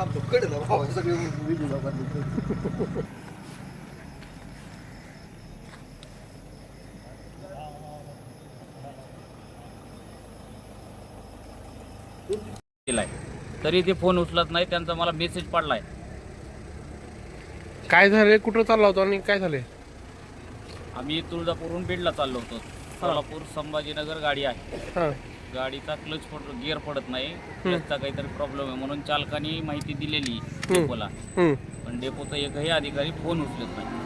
थांबतो. कडे ना भावा सगळे विजय लोकांनी केलाय. तरी ते फोन उचलत नाही त्यांचा मला मेसेज पडलाय. काय झालंय? कुठं चालला होता आणि काय झालंय? आम्ही तुळजापूरहून बीडला चाललो होतो. सोलापूर संभाजीनगर गाडी आहे. हां. गाडीचा क्लच पड गिअर पडत नाही. क्लचचा काहीतरी प्रॉब्लेम आहे म्हणून चालकाने माहिती दिलेली डेपोला. पण डेपोचा एकही अधिकारी फोन उचलत नाही.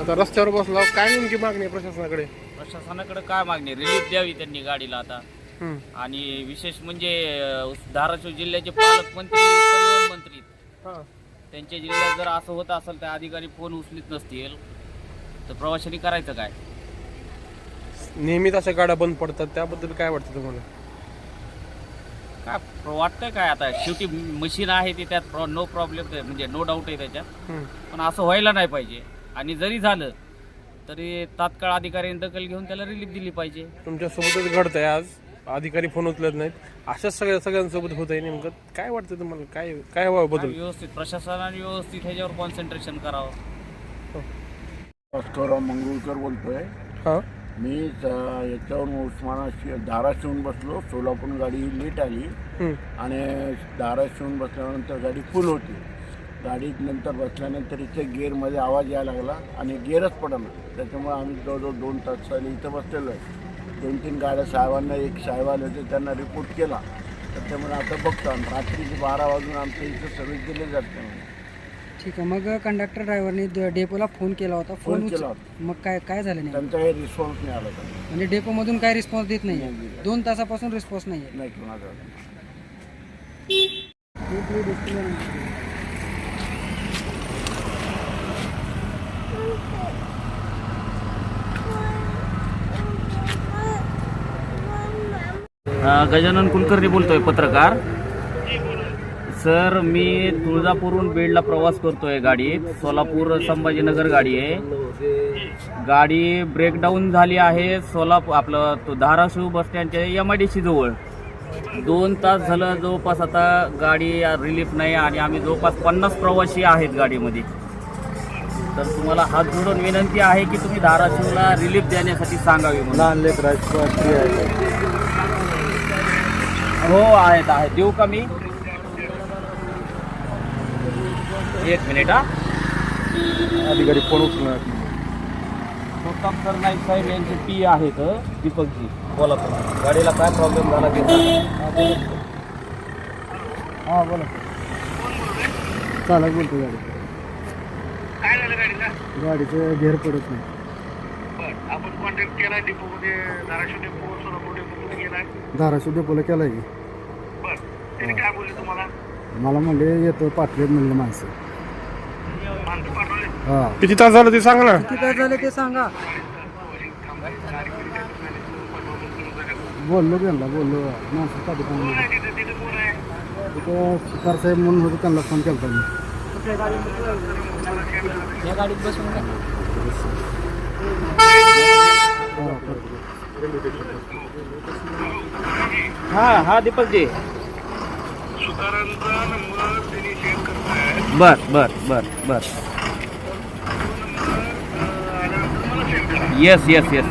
आता रस्त्यावर बसला काय नेमकी मागणी आहे प्रशासनाकडे? प्रशासनाकडे काय मागणी रिलीफ द्यावी त्यांनी गाडीला आता. हम्म. आणि विशेष म्हणजे अं, धाराशिव जिल्ह्याचे पालकमंत्री परिवहन मंत्री हां. त्यांच्या जिल्ह्यात जर असं होत असेल तर अधिकारी फोन उचलीत नसतील. तर प्रवाशांनी करायचं काय? नेहमीच अशा गाड्या बंद पडतात त्याबद्दल काय वाटतं तुम्हाला? काय वाटतंय काय आता? शेवटी मशीन आहे ते त्यात नो प्रॉब्लेम म्हणजे नो डाऊट आहे त्याच्यात. हम्म. पण असं व्हायला नाही पाहिजे. आणि जरी झालं तरी तात्काळ अधिकाऱ्यांनी दखल घेऊन त्याला रिलीफ दिली पाहिजे. तुमच्यासोबतच घडतंय आज. अधिकारी फोन उचलत नाहीत. अशाच सगळ्या सगळ्यांसोबत होत आहे नेमकं. काय वाटतं तुम्हाला? काय काय व्हावं काय बदल? व्यवस्थित? प्रशासनाने व्यवस्थित ह्याच्यावर कॉन्सन्ट्रेशन करावं. भास्करराव मंगळूरकर बोलतोय. हां. मी याच्यावरून उस्मानाशी धाराशिवून बसलो सोलापूर गाडी लेट आली. आणि धाराशिवून बसल्यानंतर गाडी फुल होती. गाडीत नंतर बसल्यानंतर इथे गेअरमध्ये आवाज यायला लागला आणि गेअरच पडला त्याच्यामुळे आम्ही जवळजवळ दोन तास झाले इथं बसलेलो आहे. दोन तीन गाड्या साहेबांना एक साहेब आले होते त्यांना रिपोर्ट केला. त्याच्यामुळे आता बघतो आणि रात्रीचे बारा वाजून आमच्या इथं सर्व्हिस दिले जाते ठीक आहे. मग कंडक्टर ड्रायव्हरने डेपोला फोन केला होता. फोन उच- केला होता. मग काय काय झालं नाही त्यांचा काही रिस्पॉन्स नाही आला त्यांना म्हणजे डेपोमधून काय रिस्पॉन्स देत नाही नाही दिला. दोन तासापासून रिस्पॉन्स नाही नाही कोणाचा अ, गजानन कुलकर्णी बोलतोय पत्रकार. सर मी तुळजापूरहून बीडला प्रवास करतोय गाडीत सोलापूर संभाजीनगर गाडी आहे. गाडी ब्रेकडाऊन झाली आहे सोलापूर आपलं तो धाराशिव बस स्टँडच्या एम आय डी सी जवळ. दोन तास झालं जवळपास आता गाडी रिलीफ नाही आणि आम्ही जवळपास पन्नास प्रवासी आहेत गाडीमध्ये. तर तुम्हाला हात जोडून विनंती आहे की तुम्ही धाराशिवला रिलीफ देण्यासाठी सांगावी म्हणून. लहान लेकराची हो आहेत आहेत. देऊ का मी? एक मिनिट हा. अधिकारी फोन उचलणार उत्तम सरनाईक साहेब यांचे पी आहेत दीपकजी बोला तुम्ही गाडीला काय प्रॉब्लेम झाला ते सांगा. हां बोला. चालक बोलतो गाडी. गाडीचं घेर पडत नाही. आपण कॉन्टॅक्ट केला डिपोमध्ये धाराशिव डिपो सोलापूर डिपोमध्ये गेला धाराशिव डेपोला केला की. बरं त्याने काय बोलले तुम्हाला? मला म्हणले येतो पाठवे म्हणलं माणसं. हां. किती तास झालं ते सांगा ना. किती काय झालं ते सांगा. बोललो त्यांना बोललो. माणसं पाठवतो तिथे शिकार साहेब म्हणून होतं त्यांना फोन केला मी. या गाडीत बसून जा. हा हा दीपकजी सुतारांचा नंबर त्यांनी शेअर करताय बर बर बर बर. Yes yes yes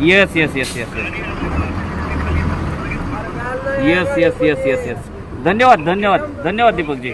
yes yes yes yes yes yes yes yes yes धन्यवाद धन्यवाद धन्यवाद दीपकजी.